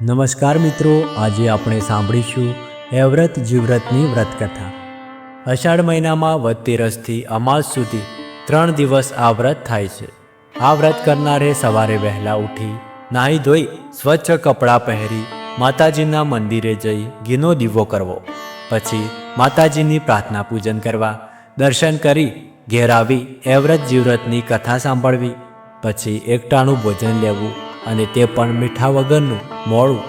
નમસ્કાર મિત્રો, આજે આપણે સાંભળીશું એવ્રત જીવ્રતની વ્રતકથા. અષાઢ મહિનામાં વધતેરસથી અમાસ સુધી ત્રણ દિવસ આ વ્રત થાય છે. આ વ્રત કરનારે સવારે વહેલા ઉઠી, નાહી ધોઈ, સ્વચ્છ કપડાં પહેરી, માતાજીના મંદિરે જઈ ઘીનો દીવો કરવો. પછી માતાજીની પ્રાર્થના પૂજન કરવા દર્શન કરી ઘેર આવી એવ્રત જીવ્રતની કથા સાંભળવી. પછી એકટાણું ભોજન લેવું અને તે પણ મીઠા વગરનું, મોડું.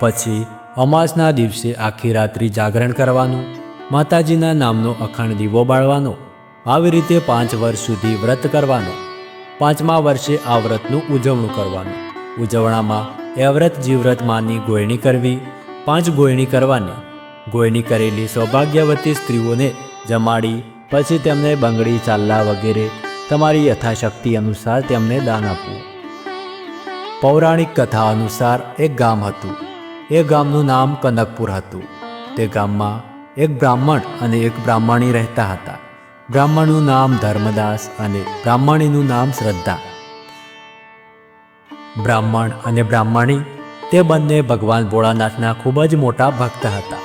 પછી અમાસના દિવસે આખી રાત્રિ જાગરણ કરવાનું, માતાજીના નામનો અખંડ દીવો બાળવાનો, આવી રીતે પાંચ વર્ષ સુધી વ્રત કરવાનું. પાંચમા વર્ષે આ વ્રતનું ઉજવણું કરવાનું. ઉજવણામાં એ વ્રત જીવ્રત માની ગોયણી કરવી, પાંચ ગોયણી કરવાની. ગોયણી કરેલી સૌભાગ્યવતી સ્ત્રીઓને જમાડી, પછી તેમને બંગડી, ચાલ્લા વગેરે તમારી યથાશક્તિ અનુસાર તેમને દાન આપવું. પૌરાણિક કથા અનુસાર એક ગામ હતું. એ ગામનું નામ કનકપુર હતું. તે ગામમાં એક બ્રાહ્મણ અને એક બ્રાહ્મણી રહેતા હતા. બ્રાહ્મણનું નામ ધર્મદાસ અને બ્રાહ્મણીનું નામ શ્રદ્ધા. બ્રાહ્મણ અને બ્રાહ્મણી, તે બંને ભગવાન ભોળાનાથના ખૂબ જ મોટા ભક્ત હતા.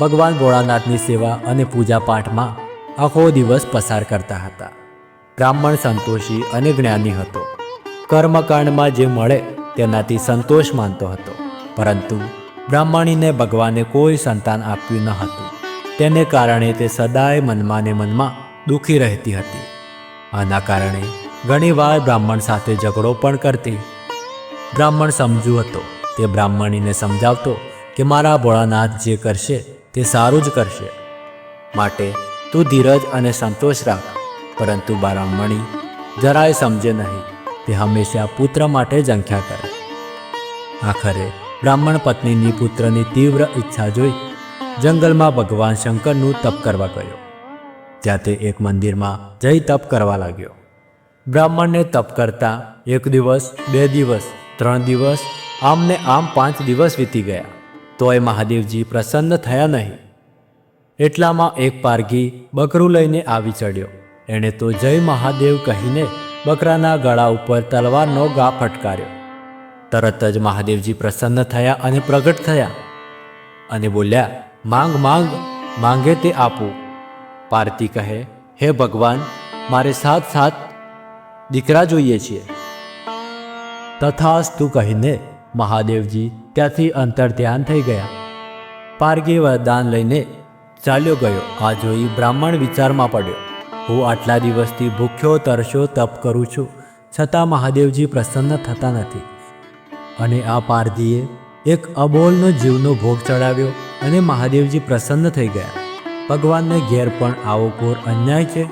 ભગવાન ભોળાનાથની સેવા અને પૂજાપાઠમાં આખો દિવસ પસાર કરતા હતા. બ્રાહ્મણ સંતોષી અને જ્ઞાની હતો. કર્મકાંડમાં જે મળે તેનાથી સંતોષ માનતો હતો. પરંતુ બ્રાહ્મણીને ભગવાને કોઈ સંતાન આપ્યું ન હતું. તેને કારણે તે સદાય મનમાં ને મનમાં દુઃખી રહેતી હતી. આના કારણે ઘણીવાર બ્રાહ્મણ સાથે ઝઘડો પણ કરતી. બ્રાહ્મણ સમજુ હતો, તે બ્રાહ્મણીને સમજાવતો કે મારા ભોળાનાથ જે કરશે તે સારું જ કરશે. માટે તું ધીરજ અને સંતોષ રાખ. પરંતુ બ્રાહ્મણી જરાય સમજે નહીં. તે હંમેશા પુત્ર માટે જંખ્યા કરે. આખરે બ્રાહ્મણ પત્નીની પુત્રની તીવ્ર ઈચ્છા જોઈ જંગલમાં ભગવાન શંકરનું તપ કરવા ગયો. ત્યાં તે એક મંદિરમાં જઈ તપ કરવા લાગ્યો. બ્રાહ્મણને તપ કરતા એક દિવસ, બે દિવસ, ત્રણ દિવસ આમને આમ પાંચ દિવસ વીતી ગયા. તોય મહાદેવજી પ્રસન્ન થયા નહીં. એટલામાં એક પારઘી બકરું લઈને આવી ચડ્યો. એણે તો જય મહાદેવ કહીને બકરાના ગળા ઉપર તલવારનો ગા ફટકાર્યો. તરત જ મહાદેવજી પ્રસન્ન થયા અને પ્રગટ થયા અને બોલ્યા, માંગ માંગ, માંગે તે આપું. પાર્તી કહે, હે ભગવાન, મારે સાત સાત દીકરા જોઈએ છીએ. તથાસ્તુ કહીને મહાદેવજી ત્યાંથી અંતર ધ્યાન થઈ ગયા. પારગી વરદાન લઈને ચાલ્યો ગયો. આ જોઈ બ્રાહ્મણ વિચારમાં પડ્યો. હું આટલા દિવસથી ભૂખ્યો, તરસ્યો, તપ કરું છું. છતાં મહાદેવજી પ્રસન્ન થતા નથી. અને આ પારધીએ એક અબોલનો જીવનો ભોગ ચડાવ્યો અને મહાદેવજી પ્રસન્ન થઈ ગયા. ભગવાનને ઘેર પણ આવો ઘોર અન્યાય છે?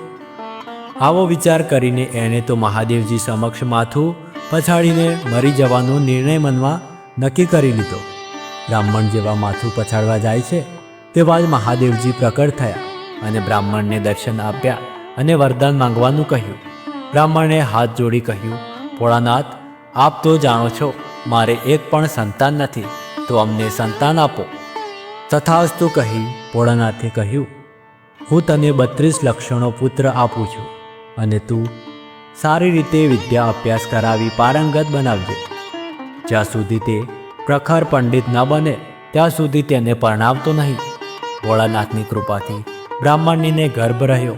આવો વિચાર કરીને એણે તો મહાદેવજી સમક્ષ માથું પછાડીને મરી જવાનો નિર્ણય મનમાં નક્કી કરી લીધો. બ્રાહ્મણ જેવા માથું પછાડવા જાય છે, તેવા જ મહાદેવજી પ્રકટ થયા અને બ્રાહ્મણને દર્શન આપ્યા. અને વરદાન માંગવાનું કહ્યું. બ્રાહ્મણે હાથ જોડી કહ્યું, ભોળાનાથ, આપ તો જાણો છો, મારે એક પણ સંતાન નથી, તો અમને સંતાન આપો. તથાસ્તુ કહી ભોળાનાથે કહ્યું, હું તને બત્રીસ લક્ષણો પુત્ર આપું છું, અને તું સારી રીતે વિદ્યા અભ્યાસ કરાવી પારંગત બનાવજે. જ્યાં સુધી તે પ્રખર પંડિત ન બને, ત્યાં સુધી તેને પરણાવતો નહીં. ભોળાનાથની કૃપાથી બ્રાહ્મણીને ગર્ભ રહ્યો.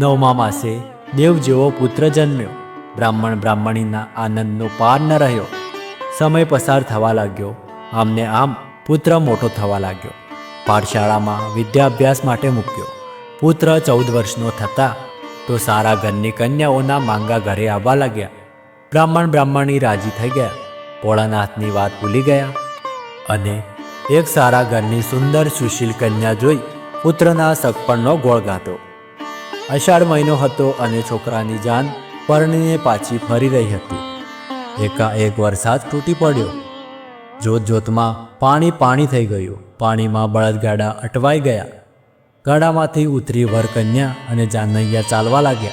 નવમા માસે દેવ જેવો પુત્ર જન્મ્યો. બ્રાહ્મણ બ્રાહ્મણીના આનંદનો પાર ન રહ્યો. સમય પસાર થવા લાગ્યો. આમને આમ પુત્ર મોટો થવા લાગ્યો. પાઠશાળામાં વિદ્યાભ્યાસ માટે મૂક્યો. પુત્ર ચૌદ વર્ષનો થતા તો સારા ઘરની કન્યાઓના માંગા ઘરે આવવા લાગ્યા. બ્રાહ્મણ બ્રાહ્મણી રાજી થઈ ગયા. ભોળાનાથની વાત ભૂલી ગયા અને એક સારા ઘરની સુંદર સુશીલ કન્યા જોઈ પુત્રના સગપણનો ગોળ ગાતો. અષાઢ મહિનો હતો અને છોકરાની જાન પરણીને પાછી ફરી રહી હતી. એકાએક વરસાદ તૂટી પડ્યો. જોતજોતમાં પાણી પાણી થઈ ગયું. પાણીમાં બળદગાડા અટવાઈ ગયા. ગાડામાંથી ઉતરી વરકન્યા અને જાનૈયા ચાલવા લાગ્યા.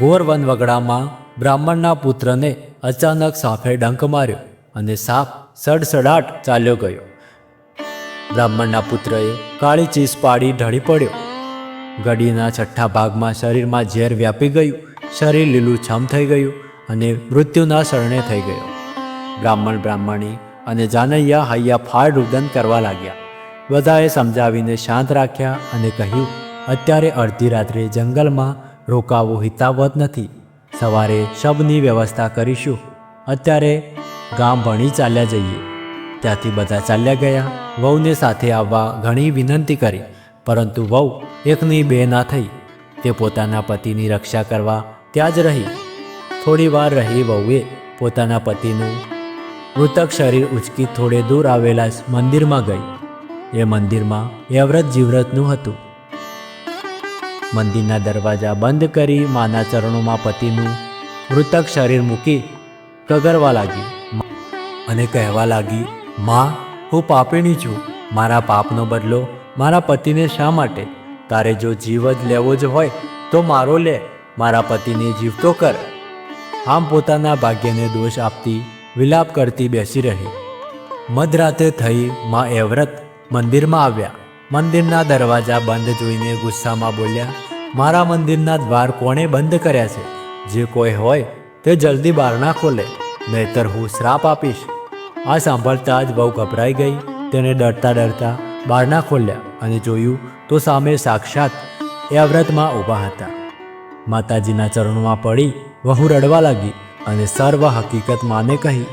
ઘોર વનવગડામાં બ્રાહ્મણના પુત્રને અચાનક સાફે ડંક માર્યો અને સાપ સડસડાટ ચાલ્યો ગયો. બ્રાહ્મણના પુત્રએ કાળી ચીસ પાડી ઢળી પડ્યો. ગડીના છઠ્ઠા ભાગમાં શરીરમાં ઝેર વ્યાપી ગયું. શરીર લીલુંછમ થઈ ગયું અને મૃત્યુના શરણે થઈ ગયો. બ્રાહ્મણ, બ્રાહ્મણી અને જાનૈયા હૈયા ફાળ રુદન કરવા લાગ્યા. બધાએ સમજાવીને શાંત રાખ્યા અને કહ્યું, અત્યારે અડધી રાત્રે જંગલમાં રોકાવું હિતાવત નથી. સવારે શબની વ્યવસ્થા કરીશું. અત્યારે ગામ ભણી ચાલ્યા જઈએ. ત્યાંથી બધા ચાલ્યા ગયા. વહુને સાથે આવવા ઘણી વિનંતી કરી. પરંતુ વહુ એકની બે ના થઈ. તે પોતાના પતિની રક્ષા કરવા ત્યાં જ રહી. થોડી વાર રહી વહુએ પોતાના પતિનું મૃતક શરીર ઉચકી થોડે દૂર આવેલા મંદિરમાં ગઈ. એ મંદિરમાં એવ્રત જીવ્રતનું હતું. મંદિરના દરવાજા બંધ કરી માના ચરણોમાં પતિનું મૃતક શરીર મૂકી કગરવા લાગી. અને કહેવા લાગી, માં, હું પાપીણી છું. મારા પાપનો બદલો મારા પતિને શા માટે? તારે જો જીવ જ લેવો જ હોય, તો મારો લે, મારા પતિને જીવતો કર. આમ પોતાના ભાગ્યને દોષ આપતી, વિલાપ કરતી બેસી રહી. મધરાતે થઈ માં એવ્રત મંદિરમાં આવ્યા. મંદિરના દરવાજા બંધ જોઈને ગુસ્સામાં બોલ્યા, મારા મંદિરના દ્વાર કોણે બંધ કર્યા છે? જે કોઈ હોય, તે જલ્દી બારણા ખોલે, નહીતર હું શ્રાપ આપીશ. આ સાંભળતા જ બહુ ગભરાઈ ગઈ, તેને ડરતા ડરતા બારણા ખોલ્યા અને જોયું તો સામે સાક્ષાત એ વ્રતમાં ઊભા હતા. માતાજીના ચરણોમાં પડી વહુ રડવા લાગી અને સર્વ હકીકત માને કહી.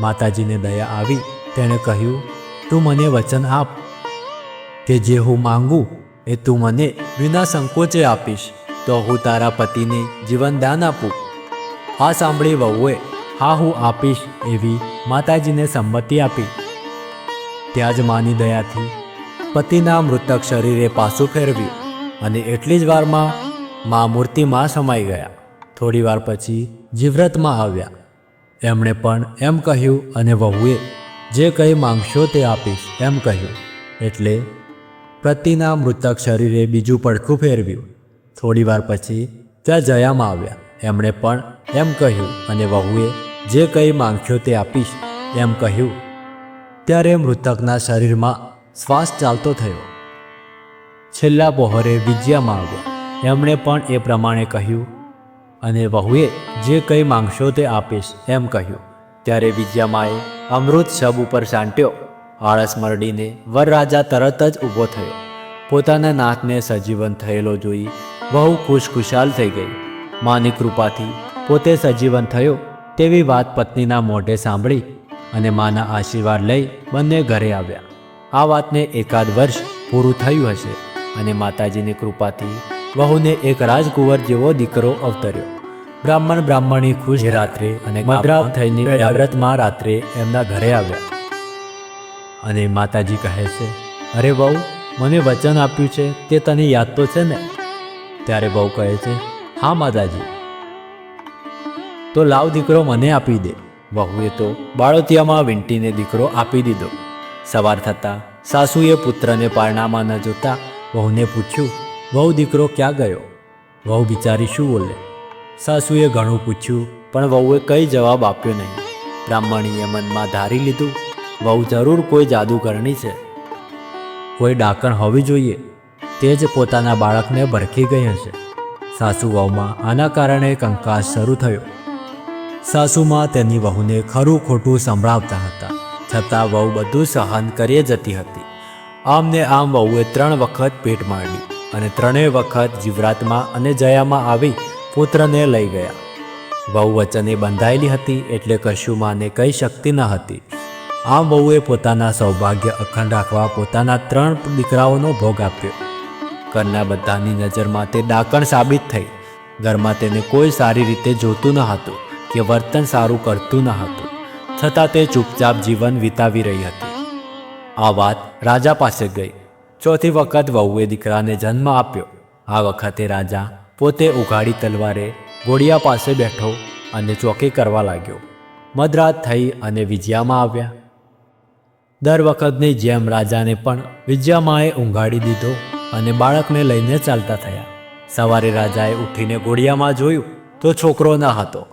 માતાજીને દયા આવી, તેણે કહ્યું, તું મને વચન આપ. કે જે હું માંગું એ તું મને વિના સંકોચે આપીશ. તો હું તારા પતિને જીવનદાન આપું. આ સાંભળી વહુએ, હા, હું આપીશ એવી માતાજીને સંમતિ આપી. ત્યાં જ માની દયાથી પતિના મૃતક શરીરે પાછું ફેરવ્યું અને એટલી જ વારમાં મા મૂર્તિમાં સમાઈ ગયા. થોડી વાર પછી જીવ્રતમાં આવ્યા. એમણે પણ એમ કહ્યું અને વહુએ જે કંઈ માંગશો તે આપીશ એમ કહ્યું. એટલે પતિના મૃતક શરીરે બીજું પડખું ફેરવ્યું. થોડી વાર પછી ત્યાં જયામાં આવ્યા. એમણે પણ એમ કહ્યું અને વહુએ જે કંઈ માંગશો તે આપીશ એમ કહ્યું. ત્યારે મૃતકના શરીરમાં શ્વાસ ચાલતો થયો. છેલ્લા પહોરે વિજયામાં આવ્યા એમણે પણ એ પ્રમાણે કહ્યું, અને વહુએ જે કંઈ માંગશો તે આપીશ, એમ કહ્યું. ત્યારે વિજયામાએ અમૃત શબ ઉપર સાંટ્યો. આળસ મરડીને વરરાજા તરત જ ઊભો થયો. પોતાના નાથને સજીવન થયેલો જોઈ બહુ ખુશખુશાલ થઈ ગઈ. માની કૃપાથી પોતે સજીવન થયો તેવી વાત પત્નીના મોઢે સાંભળી અને માના આશીર્વાદ લઈ બંને ઘરે આવ્યા. આ વાતને એકાદ વર્ષ પૂરું થયું હશે અને માતાજીની કૃપાથી વહુને એક રાજકુંવર જેવો દીકરો અવતર્યો. બ્રાહ્મણ બ્રાહ્મણી ખુશ રાત્રે અને મદ્રાવ થઈને વ્રતમાં રાત્રે એમના ઘરે આવ્યા. અને માતાજી કહે છે, અરે વહુ, મને વચન આપ્યું છે, તે તને યાદ તો છે ને? ત્યારે બહુ કહે છે, હા માતાજી. તો લાવ દીકરો મને આપી દે. વહુએ તો બાળોતિયામાં વીંટીને દીકરો આપી દીધો. સવાર થતાં સાસુએ પુત્રને પારણામાં ન જોતા વહુને પૂછ્યું, વહુ દીકરો ક્યાં ગયો? વહુ બિચારી શું બોલે? સાસુએ ઘણું પૂછ્યું, પણ વહુએ કંઈ જવાબ આપ્યો નહીં. બ્રાહ્મણીએ મનમાં ધારી લીધું, વહુ જરૂર કોઈ જાદુગરણી છે. કોઈ ડાકણ હોવી જોઈએ. તે જ પોતાના બાળકને ભરખી ગઈ હશે. સાસુ વહુમાં આના કારણે કંકાસ શરૂ થયો. સાસુમાં તેની વહુને ખરું ખોટું સંભળાવતા હતા. છતાં વહુ બધું સહન કરીએ જતી હતી. આમને આમ વહુએ ત્રણ વખત પેટ માંડી અને ત્રણેય વખત જીવરાતમાં અને જયામાં આવી પુત્રને લઈ ગયા. વહુ વચને બંધાયેલી હતી એટલે કશું માને કઈ શક્તિ ન હતી. આમ વહુએ પોતાના સૌભાગ્ય અખંડ રાખવા પોતાના ત્રણ દીકરાઓનો ભોગ આપ્યો. ઘરના બધાની નજરમાં તે ડાકણ સાબિત થઈ. ઘરમાં તેને કોઈ સારી રીતે જોતું ન હતું. કે વર્તન સારું કરતું ન હતું. છતાં તે ચૂપચાપ જીવન વિતાવી રહી હતી. આ વાત રાજા પાસે ગઈ. ચોથી વખત વહુએ દીકરાને જન્મ આપ્યો. આ વખતે રાજા પોતે ઉઘાડી તલવારે ગોળિયા પાસે બેઠો અને ચોકી કરવા લાગ્યો. મધરાત થઈ અને વિજયામાં આવ્યા. દર વખતની જેમ રાજાને પણ વિજયામાએ ઊંઘાડી દીધો અને બાળકને લઈને ચાલતા થયા. સવારે રાજાએ ઉઠીને ગોળિયામાં જોયું તો છોકરો ન હતો.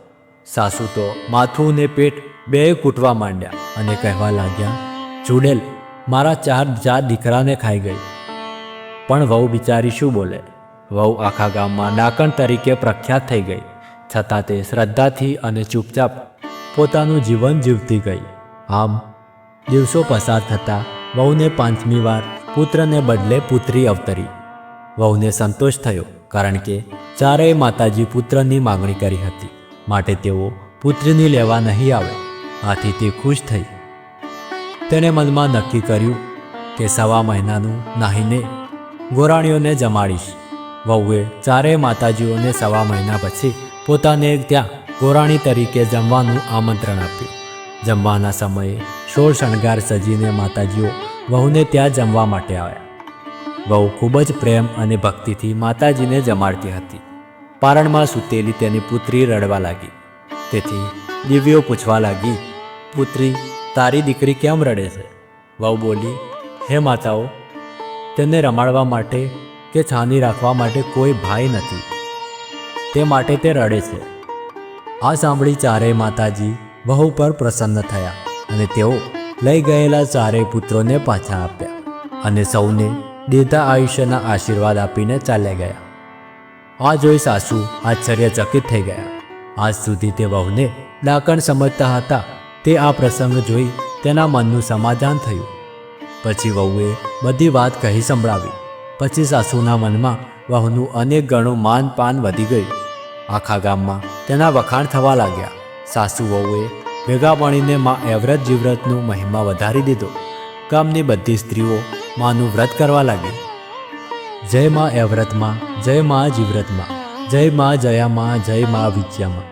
સાસુ તો માથું ને પેટ બેય કૂટવા માંડ્યા અને કહેવા લાગ્યા જુડેલ મારા ચાર ચાર દીકરાને ખાઈ ગઈ. પણ વહુ બિચારી શું બોલે? વહુ આખા ગામમાં નાકણ તરીકે પ્રખ્યાત થઈ ગઈ. છતાં તે શ્રદ્ધાથી અને ચૂપચાપ પોતાનું જીવન જીવતી ગઈ. આમ, દિવસો પસાર થતાં વહુને પાંચમી વાર પુત્રને બદલે પુત્રી અવતરી. વહુને સંતોષ થયો કારણ કે ચારેય માતાજી પુત્રની માગણી કરી હતી. માટે તેઓ પુત્રને લેવા નહીં આવે. આથી તે ખુશ થઈ. તેણે મનમાં નક્કી કર્યું કે સવા મહિનાનું નાહીને ગોરાણીઓને જમાડીશ. વહુએ ચારેય માતાજીઓને સવા મહિના પછી પોતાને ત્યાં ગોરાણી તરીકે જમવાનું આમંત્રણ આપ્યું. જમવાના સમયે સોળ શણગાર સજીને માતાજીઓ વહુને ત્યાં જમવા માટે આવ્યા. વહુ ખૂબ જ પ્રેમ અને ભક્તિથી માતાજીને જમાડતી હતી. પારણમાં સૂતેલી તેની પુત્રી રડવા લાગી. તેથી દિવ્યો પૂછવા લાગી, પુત્રી, તારી દીકરી કેમ રડે છે? વહુ બોલી, હે માતાઓ, તેને રમાડવા માટે કે છાની રાખવા માટે કોઈ ભાઈ નથી. તે માટે તે રડે છે. આ સાંભળી ચારેય માતાજી વહુ પર પ્રસન્ન થયા અને તેઓ લઈ ગયેલા ચારેય પુત્રોને પાછા આપ્યા અને સૌને દેતા આયુષ્યના આશીર્વાદ આપીને ચાલ્યા ગયા. આ જોઈ સાસુ આશ્ચર્યચકિત થઈ ગયા. આજ સુધી તે વહુને ડાકણ સમજતા હતા. તે આ પ્રસંગ જોઈ તેના મનનું સમાધાન થયું. પછી વહુએ બધી વાત કહી સંભળાવી. પછી સાસુના મનમાં વહુનું અનેક ગણું માન પાન વધી ગયું. આખા ગામમાં તેના વખાણ થવા લાગ્યા. સાસુ વહુએ ભેગા મળીને માં એવ્રત જીવ્રતનું મહિમા વધારી દીધો. ગામની બધી સ્ત્રીઓ માનું વ્રત કરવા લાગી. જય માં એવ્રતમાં જય મા જીવ્રતમાં, જય મા જયામાં, જય મા વિદ્યામાં.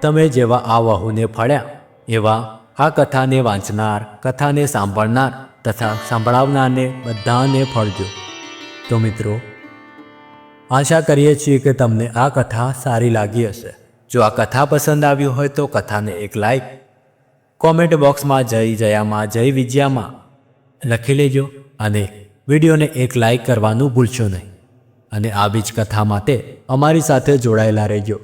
તમે જેવા આ વહુને ફળ્યા, એવા આ કથાને વાંચનાર, કથાને સાંભળનાર તથા સાંભળાવનારને બધાને ફળજો. તો મિત્રો, આશા કરીએ છીએ કે તમને આ કથા સારી લાગી હશે. જો આ કથા પસંદ આવ્યું હોય તો કથાને એક લાઈક, કોમેન્ટ બોક્સમાં જય જયામાં, જય વિજયામાં લખી લેજો અને વિડીયોને એક લાઈક કરવાનું ભૂલશો નહીં. અને આવી જ કથા માટે અમારી સાથે જોડાયેલા રહેજો.